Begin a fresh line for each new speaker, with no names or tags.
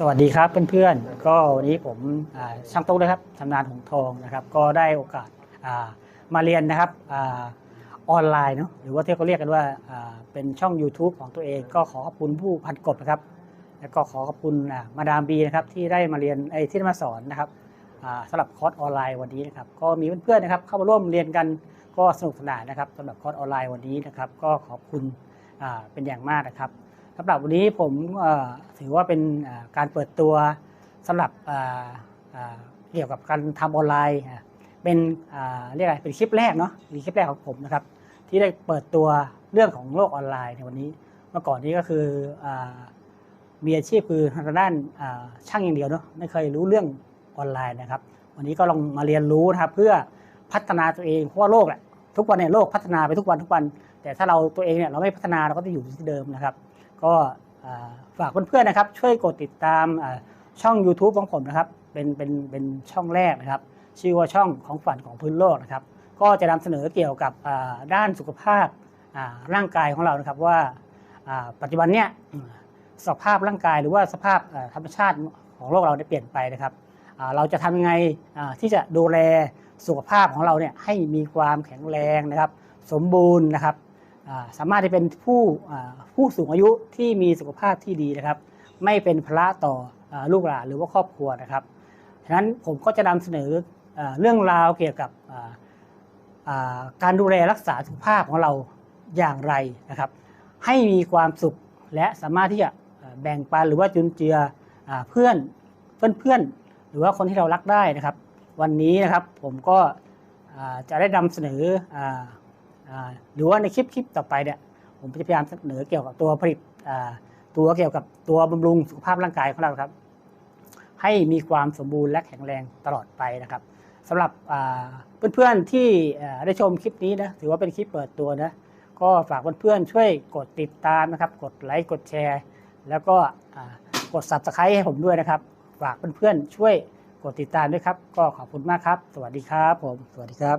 สวัสดีครับเพื่อนๆ ก็วันนี้ผมช่างตุ๊กนะครับชำนาญหงทองนะครับ ก็ได้โอกาสมาเรียนนะครับออนไลน์เนาะหรือว่าที่เขาเรียกกันว่าเป็นช่อง YouTube ของตัวเอง ก็ขอขอบคุณผู้พันกบนะครับ แล้วก็ขอขอบคุณมาดามบีนะครับที่ได้มาเรียนไอ้ที่ได้มาสอนนะครับสำหรับคอร์สออนไลน์วันนี้นะครับ ก็มีเพื่อนๆนะครับเข้ามาร่วมเรียนกันก็สนุกสนานนะครับสำหรับคอร์สออนไลน์วันนี้นะครับ ก็ขอบคุณเป็นอย่างมากนะครับ สำหรับวันนี้ผมถือว่าเป็นการเปิดตัวสำหรับเกี่ยวกับการทำออนไลน์ เป็นเรียกอะไรเป็นคลิปแรกเนาะเป็นคลิปแรกของผมนะครับ ที่ได้เปิดตัวเรื่องของโลกออนไลน์ในวันนี้ เมื่อก่อนนี้ก็คืออมีอาชีพคือทางด้านช่างอย่างเดียวเนาะไม่เคยรู้เรื่องออนไลน์นะครับ วันนี้ก็ลองมาเรียนรู้นะครับเพื่อพัฒนาตัวเองเพราะว่าโลกแหละทุกวันเนี่ยโลกพัฒนาไปทุกวันทุกวัน แต่ถ้าเราตัวเองเนี่ยเราไม่พัฒนาเราก็จะอยู่ที่เดิมนะครับ ก็ฝากเพื่อนๆนะครับ ช่วยกดติดตามช่อง YouTube ของผมนะครับ เป็นเป็นเป็นช่องแรกนะครับ ชื่อว่าช่องของฝันของพื้นโลกนะครับ ก็จะนำเสนอเกี่ยวกับด้านสุขภาพร่างกายของเรานะครับว่าปัจจุบันเนี่ยสภาพร่างกายหรือว่าสภาพธรรมชาติของโลกเราได้เปลี่ยนไปนะครับเราจะทำยังไงที่จะดูแลสุขภาพของเราเนี่ยให้มีความแข็งแรงนะครับ สมบูรณ์นะครับ สามารถที่เป็นผู้ผู้สูงอายุที่มีสุขภาพที่ดีนะครับ ไม่เป็นภาระต่ออลูกหลานหรือว่าครอบครัวนะครับฉะนั้นผมก็จะนำเสนออเรื่องราวเกี่ยวกับการดูแลรักษาสุขภาพของเราอย่างไรนะครับ ให้มีความสุขและสามารถที่จะแบ่งปันหรือว่าจุนเจืออเพื่อนเพื่อนเพื่อนหรือว่าคนที่เรารักได้นะครับ วันนี้นะครับผมก็จะได้นำเสนอ หรือว่าในคลิปคลิปต่อไปเนี่ยผมจะพยายามเสนอเกี่ยวกับตัวผลิตตัวเกี่ยวกับตัวบำรุงสุขภาพร่างกายของเราครับ ให้มีความสมบูรณ์และแข็งแรงตลอดไปนะครับสำหรับเพื่อนๆที่ได้ชมคลิปนี้นะถือว่าเป็นคลิปเปิดตัวนะก็ฝากเพื่อนๆช่วยกดติดตามนะครับ กดไลค์กดแชร์ แล้วก็กด subscribe ให้ผมด้วยนะครับ ฝากเพื่อนๆช่วยกดติดตามด้วยครับ ก็ขอบคุณมากครับ สวัสดีครับผม สวัสดีครับ